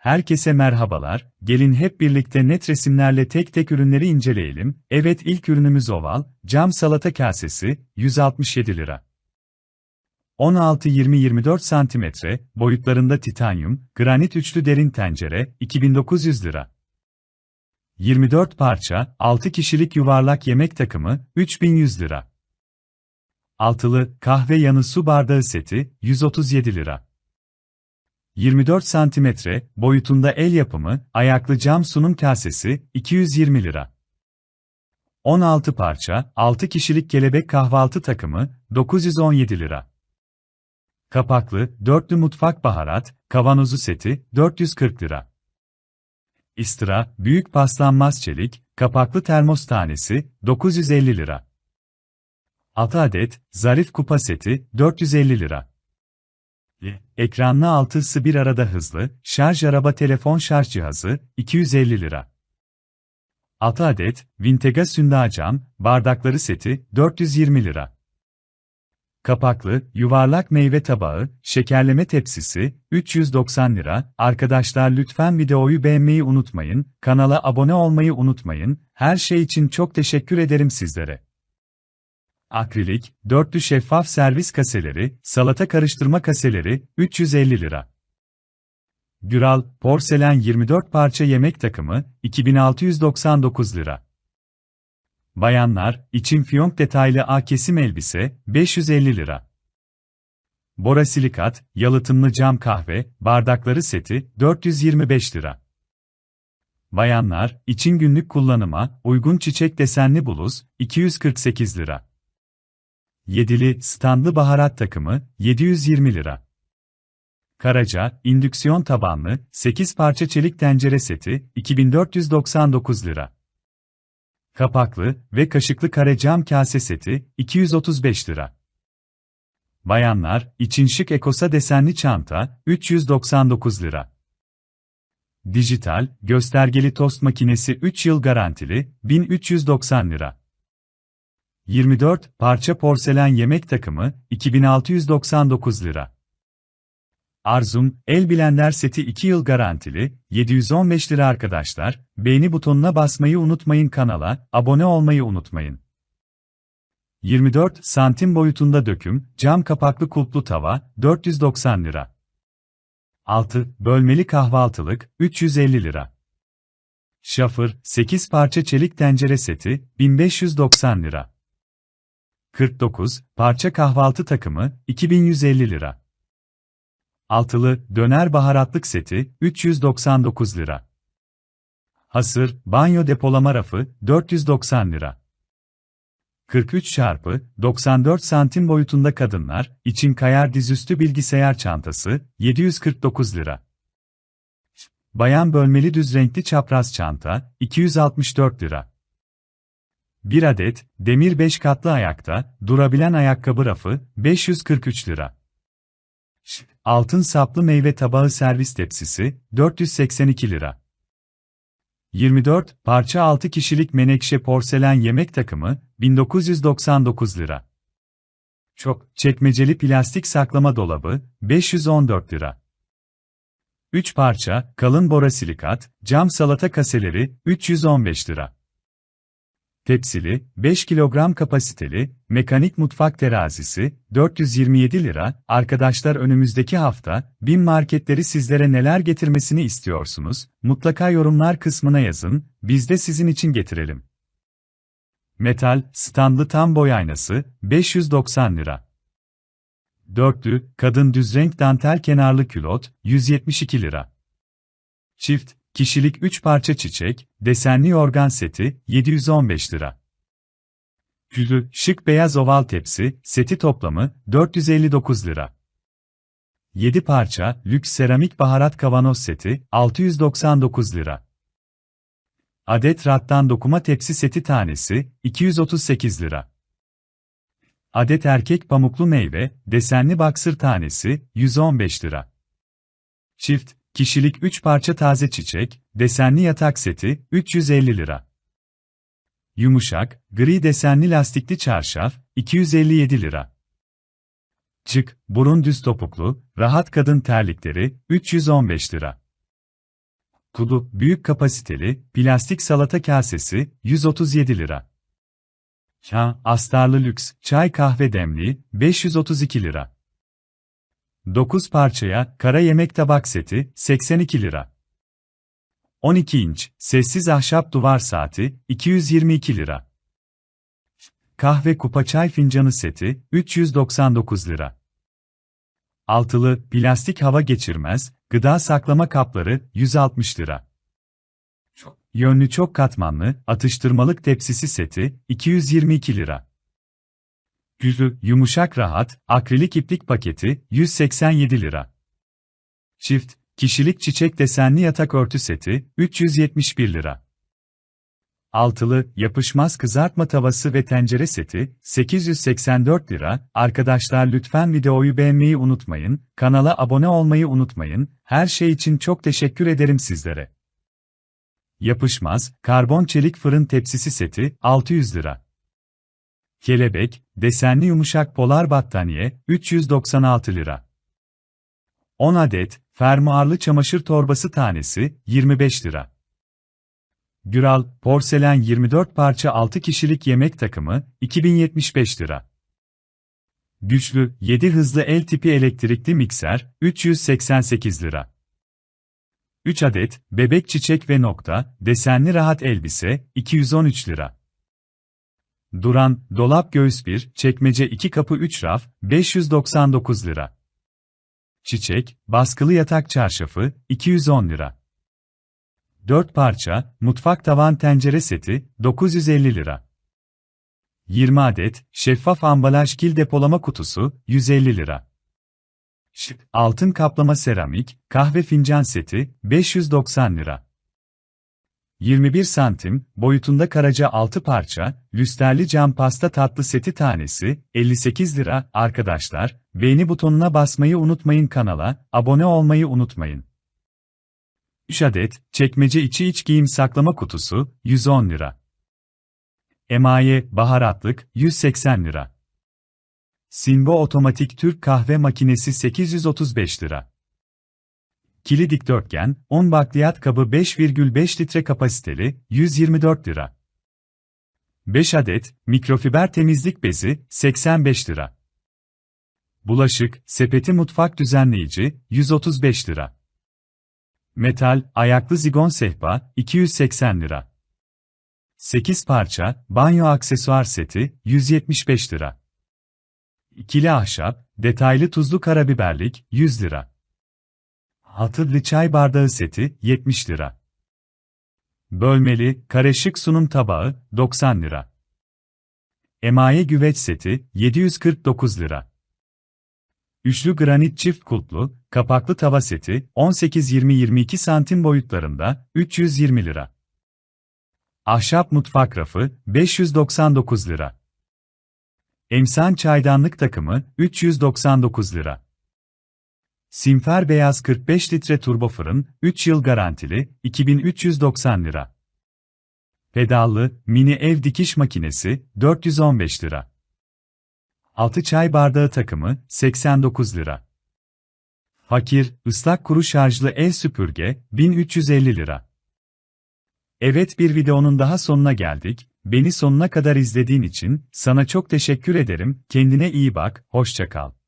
Herkese merhabalar, gelin hep birlikte net resimlerle tek tek ürünleri inceleyelim. Evet ilk ürünümüz oval, cam salata kasesi, 167 lira. 16-20-24 cm, boyutlarında titanyum, granit üçlü derin tencere, 2900 lira. 24 parça, 6 kişilik yuvarlak yemek takımı, 3100 lira. Altılı, kahve yanı su bardağı seti, 137 lira. 24 cm boyutunda el yapımı, ayaklı cam sunum kasesi, 220 lira. 16 parça, 6 kişilik kelebek kahvaltı takımı, 917 lira. Kapaklı, dörtlü mutfak baharat, kavanozu seti, 440 lira. İstıra, büyük paslanmaz çelik, kapaklı termos tanesi, 950 lira. 6 adet, zarif kupa seti, 450 lira. Ekranlı altısı bir arada hızlı, şarj araba telefon şarj cihazı, 250 lira. 6 adet, Vintega Sünda cam, bardakları seti, 420 lira. Kapaklı, yuvarlak meyve tabağı, şekerleme tepsisi, 390 lira. Arkadaşlar lütfen videoyu beğenmeyi unutmayın, kanala abone olmayı unutmayın, her şey için çok teşekkür ederim sizlere. Akrilik, dörtlü şeffaf servis kaseleri, salata karıştırma kaseleri, 350 lira. Güral, porselen 24 parça yemek takımı, 2699 lira. Bayanlar, için fiyonk detaylı A kesim elbise, 550 lira. Borasilikat, yalıtımlı cam kahve, bardakları seti, 425 lira. Bayanlar, için günlük kullanıma, uygun çiçek desenli bluz, 248 lira. Yedili, standlı baharat takımı, 720 lira. Karaca, indüksiyon tabanlı, 8 parça çelik tencere seti, 2499 lira. Kapaklı ve kaşıklı kare cam kase seti, 235 lira. Bayanlar, için şık ekosa desenli çanta, 399 lira. Dijital, göstergeli tost makinesi 3 yıl garantili, 1390 lira. 24 parça porselen yemek takımı 2699 lira. Arzum el blender seti 2 yıl garantili 715 lira arkadaşlar. Beğeni butonuna basmayı unutmayın kanala, abone olmayı unutmayın. 24 santim boyutunda döküm cam kapaklı kulplu tava 490 lira. 6 bölmeli kahvaltılık 350 lira. Şafır 8 parça çelik tencere seti 1590 lira. 49, parça kahvaltı takımı, 2150 lira. Altılı, döner baharatlık seti, 399 lira. Hasır, banyo depolama rafı, 490 lira. 43 çarpı 94 santim boyutunda kadınlar için kayar dizüstü bilgisayar çantası 749 lira. Bayan bölmeli düz renkli çapraz çanta 264 lira. 1 adet, demir 5 katlı ayakta, durabilen ayakkabı rafı, 543 lira. Altın saplı meyve tabağı servis tepsisi, 482 lira. 24 parça 6 kişilik menekşe porselen yemek takımı, 1999 lira. Çok çekmeceli plastik saklama dolabı, 514 lira. 3 parça kalın borasilikat, cam salata kaseleri, 315 lira. Tepsili, 5 kilogram kapasiteli, mekanik mutfak terazisi, 427 lira. Arkadaşlar önümüzdeki hafta, bin marketleri sizlere neler getirmesini istiyorsunuz? Mutlaka yorumlar kısmına yazın, biz de sizin için getirelim. Metal, standlı tam boy aynası, 590 lira. Dörtlü, kadın düz renk dantel kenarlı külot, 172 lira. Çift, Kişilik 3 parça çiçek, desenli yorgan seti, 715 lira. Külü, şık beyaz oval tepsi, seti toplamı, 459 lira. 7 parça, lüks seramik baharat kavanoz seti, 699 lira. Adet rattan dokuma tepsi seti tanesi, 238 lira. Adet erkek pamuklu meyve, desenli baksır tanesi, 115 lira. Çift, Kişilik 3 parça taze çiçek, desenli yatak seti, 350 lira. Yumuşak, gri desenli lastikli çarşaf, 257 lira. Çık, burun düz topuklu, rahat kadın terlikleri, 315 lira. Kudu, büyük kapasiteli, plastik salata kasesi, 137 lira. Çağ, astarlı lüks, çay kahve demliği, 532 lira. 9 parçaya, kara yemek tabak seti, 82 lira. 12 inç, sessiz ahşap duvar saati, 222 lira. Kahve kupa çay fincanı seti, 399 lira. Altılı, plastik hava geçirmez, gıda saklama kapları, 160 lira. Yönlü çok katmanlı, atıştırmalık tepsisi seti, 222 lira. Güzlü, yumuşak rahat, akrilik iplik paketi, 187 lira. Çift, kişilik çiçek desenli yatak örtü seti, 371 lira. Altılı, yapışmaz kızartma tavası ve tencere seti, 884 lira. Arkadaşlar lütfen videoyu beğenmeyi unutmayın, kanala abone olmayı unutmayın, her şey için çok teşekkür ederim sizlere. Yapışmaz, karbon çelik fırın tepsisi seti, 600 lira. Kelebek, desenli yumuşak polar battaniye, 396 lira. 10 adet, fermuarlı çamaşır torbası tanesi, 25 lira. Güral, porselen 24 parça 6 kişilik yemek takımı, 2075 lira. Güçlü, 7 hızlı el tipi elektrikli mikser, 388 lira. 3 adet, bebek çiçek ve nokta, desenli rahat elbise, 213 lira. Duran, dolap göğüs 1, çekmece 2 kapı 3 raf, 599 lira. Çiçek, baskılı yatak çarşafı, 210 lira. 4 parça, mutfak tavan tencere seti, 950 lira. 20 adet, şeffaf ambalaj kil depolama kutusu, 150 lira. Altın kaplama seramik, kahve fincan seti, 590 lira. 21 santim, boyutunda karaca 6 parça, lüsterli cam pasta tatlı seti tanesi, 58 lira. Arkadaşlar, beğeni butonuna basmayı unutmayın kanala, abone olmayı unutmayın. 3 adet, çekmece içi iç giyim saklama kutusu, 110 lira. Emaye, baharatlık, 180 lira. Sinbo otomatik Türk kahve makinesi 835 lira. Kili dikdörtgen, 10 bakliyat kabı 5,5 litre kapasiteli, 124 lira. 5 adet, mikrofiber temizlik bezi, 85 lira. Bulaşık, sepeti mutfak düzenleyici, 135 lira. Metal, ayaklı zigon sehpa, 280 lira. 8 parça, banyo aksesuar seti, 175 lira. İkili ahşap, detaylı tuzlu karabiberlik, 100 lira. Altılı çay bardağı seti, 70 lira. Bölmeli, karışık sunum tabağı, 90 lira. Emaye güveç seti, 749 lira. Üçlü granit çift kulplu, kapaklı tava seti, 18-20-22 santim boyutlarında, 320 lira. Ahşap mutfak rafı, 599 lira. Emsan çaydanlık takımı, 399 lira. Simfer beyaz 45 litre turbo fırın, 3 yıl garantili, 2390 lira. Pedallı, mini ev dikiş makinesi, 415 lira. 6 çay bardağı takımı, 89 lira. Fakir, ıslak kuru şarjlı el süpürge, 1350 lira. Evet bir videonun daha sonuna geldik. Beni sonuna kadar izlediğin için sana çok teşekkür ederim. Kendine iyi bak, hoşça kal.